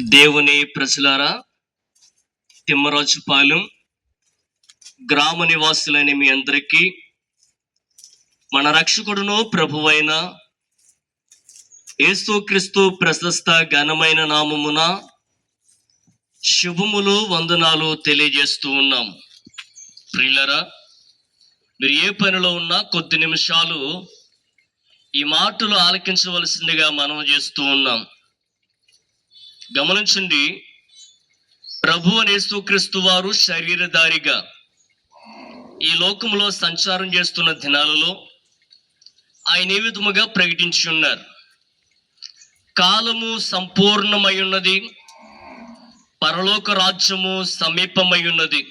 దేవుని ప్రజలారా తిమ్మరాజుపాలెం గ్రామ నివాసులైన మీ అందరికీ మన రక్షకుడును ప్రభువైన యేసుక్రీస్తు ప్రశస్త ఘనమైన నామమున శుభములు వందనాలు తెలియజేస్తూ ఉన్నాం. ప్రియులరా మీరు ఏ పనిలో ఉన్నా కొద్ది నిమిషాలు ఈ మాటలు ఆలకించవలసిందిగా మనం చేస్తూ ఉన్నాం. గమనించండి ప్రభు యేసుక్రీస్తు వారు శరీరధారిగా ఈ లోకంలో సంచారం చేస్తున్న దినాలలో ఆయన ఏ విధముగా ప్రకటించి ఉన్నారు? కాలము సంపూర్ణమై ఉన్నది పరలోక రాజ్యము సమీపమై ఉన్నది.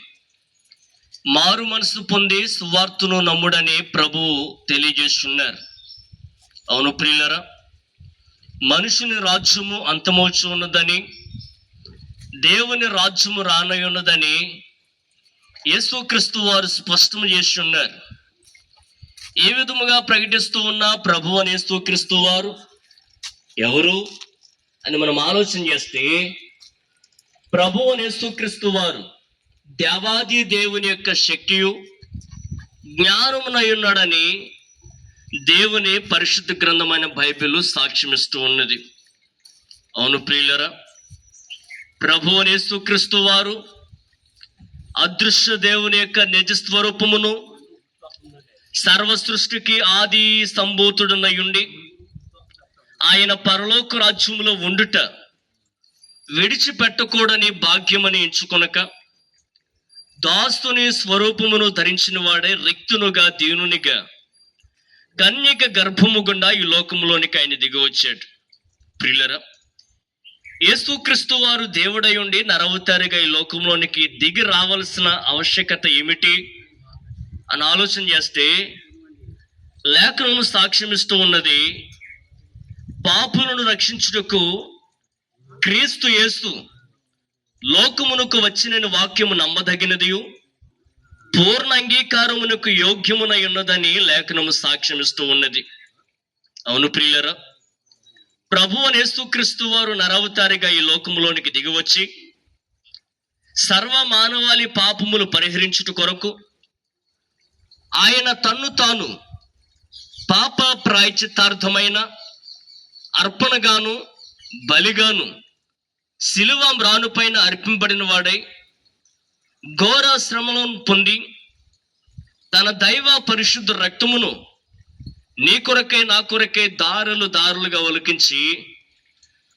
మారు మనసు పొంది సువార్తను నమ్ముడని ప్రభు తెలియజేస్తున్నారు అవును ప్రియులరా మనుషుని రాజ్యము అంతమవుచు ఉన్నదని దేవుని రాజ్యము రానై ఉన్నదని యేసుక్రీస్తు వారు స్పష్టం చేసి ఉన్నారు. ఏ విధముగా ప్రకటిస్తూ ఉన్న ప్రభు అని యేసుక్రీస్తు వారు ఎవరు అని మనం ఆలోచన చేస్తే ప్రభు అని యేసుక్రీస్తు వారు దేవాది దేవుని యొక్క శక్తియు జ్ఞానమునై ఉన్నాడని దేవుని పరిశుద్ధ గ్రంథమైన బైబిల్ సాక్ష్యమిస్తూ ఉన్నది. అవును ప్రియులరా ప్రభు యేసుక్రీస్తు వారు అదృశ్య దేవుని యొక్క నిజ స్వరూపమును సర్వ సృష్టికి ఆది సంభూతుడునయుండి ఆయన పరలోక రాజ్యములో ఉండుట విడిచిపెట్టకూడని భాగ్యమని ఎంచుకొనక దాస్తుని స్వరూపమును ధరించిన వాడే రిక్తునుగా దీనునిగా కన్యక గర్భము గుండా ఈ లోకంలోనికి ఆయన దిగి వచ్చాడు. ప్రియులరా యేసుక్రీస్తు వారు దేవుడై ఉండి నరవతారిగా ఈ లోకంలోనికి దిగి రావాల్సిన ఆవశ్యకత ఏమిటి? అని ఆలోచన చేస్తే లేఖనము సాక్ష్యమిస్తూ ఉన్నది పాపులను రక్షించుటకు క్రీస్తు యేసు లోకమునకు వచ్చిన వాక్యము నమ్మదగినదియు పూర్ణ అంగీకారమునకు యోగ్యమునై ఉన్నదని లేఖనము సాక్ష్యమిస్తూ ఉన్నది. అవును ప్రియులరా ప్రభు అని వారు నరవతారిగా ఈ లోకంలోనికి దిగివచ్చి సర్వ మానవాళి పాపములు పరిహరించుట కొరకు ఆయన తన్ను తాను పాప ప్రాయచిత్తార్థమైన అర్పణగాను బలిగాను శిలువ మ్రానుపైన అర్పింపబడిన వాడై ఘోర శ్రమలను పొంది తన దైవ పరిశుద్ధ రక్తమును నీ కొరకై నా కొరకై దారులు దారులుగా ఒలికించి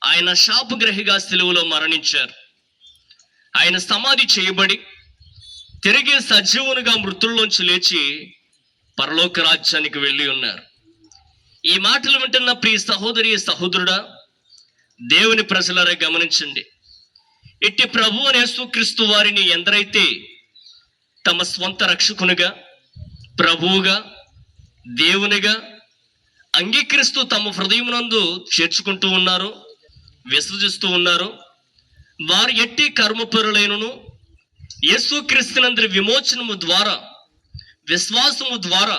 ఆయన శాపగ్రహిగా సెలువులో మరణించారు. ఆయన సమాధి చేయబడి తిరిగి సజీవునిగా మృతుల్లోంచి లేచి పరలోక రాజ్యానికి వెళ్ళి ఉన్నారు. ఈ మాటలు వింటున్న ప్రియ సహోదరి సహోదరుడా దేవుని ప్రజలరే గమనించండి. ఇట్టి ప్రభు అని యేసుక్రీస్తు వారిని ఎందరైతే తమ స్వంత రక్షకునిగా ప్రభువుగా దేవునిగా అంగీకరిస్తూ తమ హృదయమునందు చేర్చుకుంటూ ఉన్నారు విసర్జిస్తూ ఉన్నారు వారు ఎట్టి కర్మపరులైనను యేసుక్రీస్తునందరి విమోచనము ద్వారా విశ్వాసము ద్వారా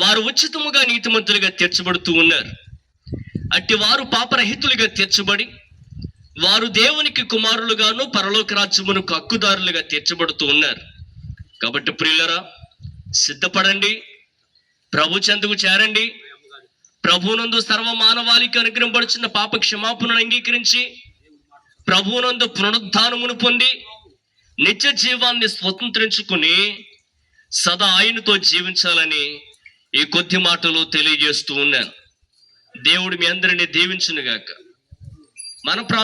వారు ఉచితముగా నీతిమంతులుగా తీర్చబడుతూ ఉన్నారు. అట్టి వారు పాపరహితులుగా తీర్చబడి వారు దేవునికి కుమారులుగాను పరలోక రాజ్యమునకు హక్కుదారులుగా తీర్చబడుతూ ఉన్నారు. కాబట్టి ప్రియులరా సిద్ధపడండి ప్రభు చెందుకు చేరండి. ప్రభునందు సర్వ మానవాళికి అనుగ్రహపడుచున్న పాప క్షమాపణను అంగీకరించి ప్రభునందు పునరుద్ధానమును పొంది నిత్య జీవాన్ని స్వతంత్రించుకుని సదా ఆయనతో జీవించాలని ఈ కొద్ది మాటలు తెలియజేస్తూ ఉన్నాను. దేవుడు మీ అందరినీ దీవించునుగాక. మన ప్రాంతం